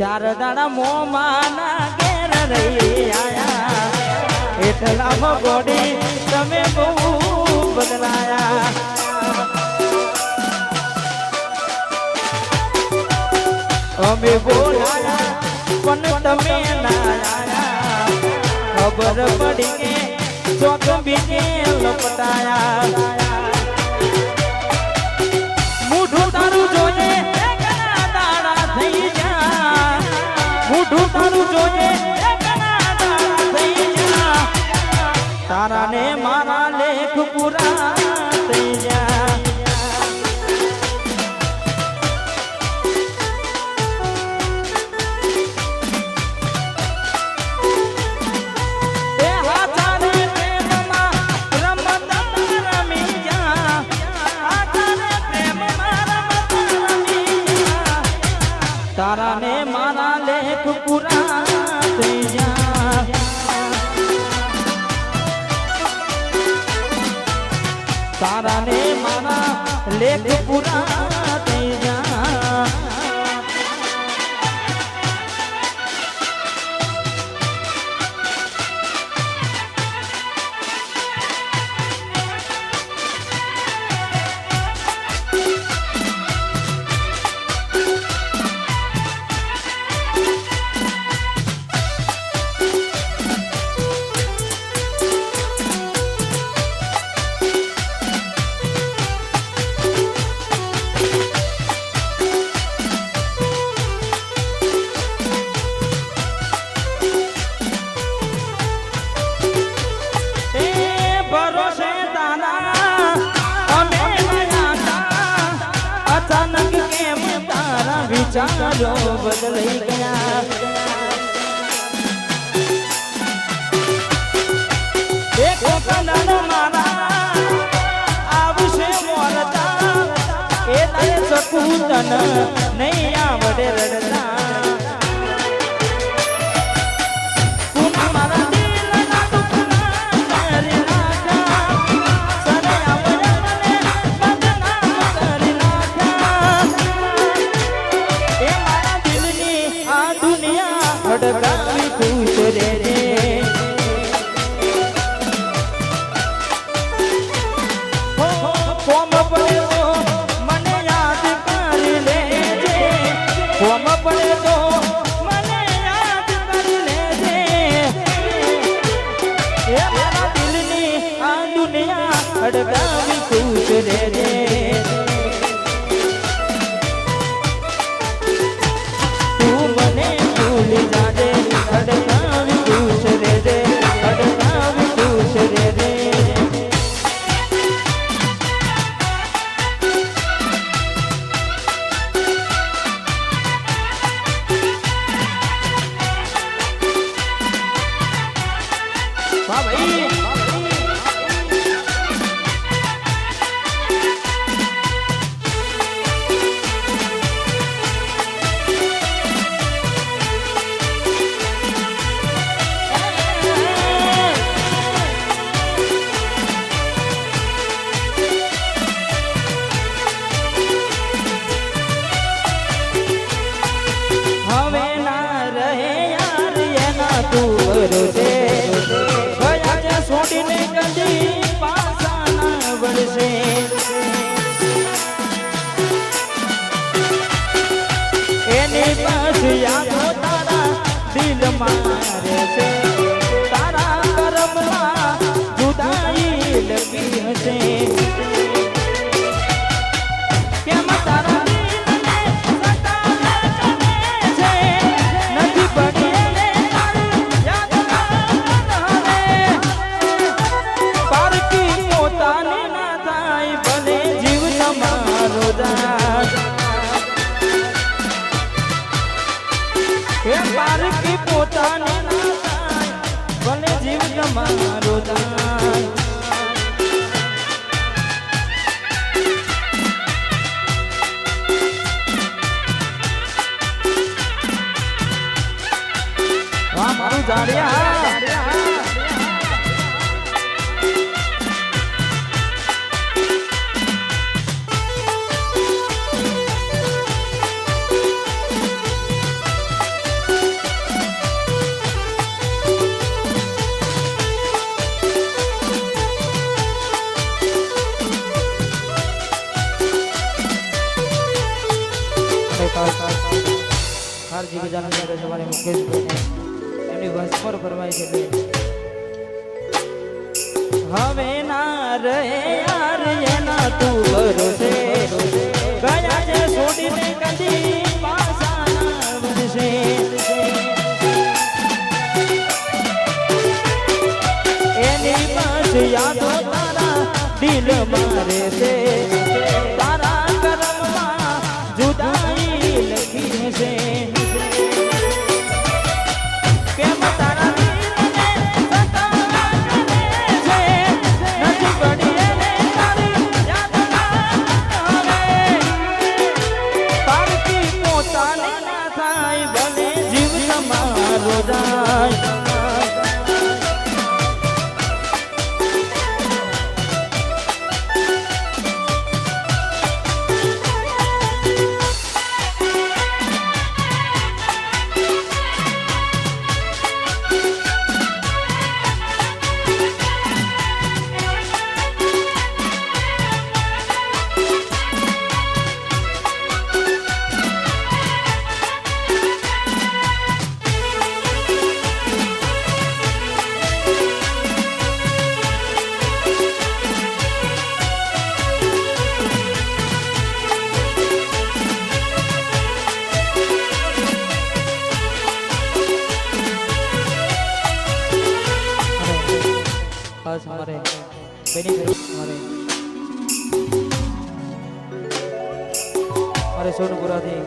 ચાર દાડા મોમાના ઘેર રહી આયા. એટલામાં ગોડી તમે બહુ બદલાયા. અમે બોલાયા, પણ તમે નાયા ખબર પડી કે ચોક બીજે લપટાયા. পুরা તારા ને મારા લેખ પુરા વિચારો બદલાઈ ગયા. એક કનન મારા આવડે રડતા. દિલ મારે છે કે પોતાને ના થાય. ભલે જીવ તમારો દાન. મારું જાણ્યા. હારજી ગજાનંદ સવારે મુકેશભાઈને એમની વંશ પર ફરમાય છે હવે ના રે યાર એના તું ભરોસે. ગયા છે છોડીને કદી યાદો તારા દિલ મારે છે બેની મારે. મારે સોનુપુરાથી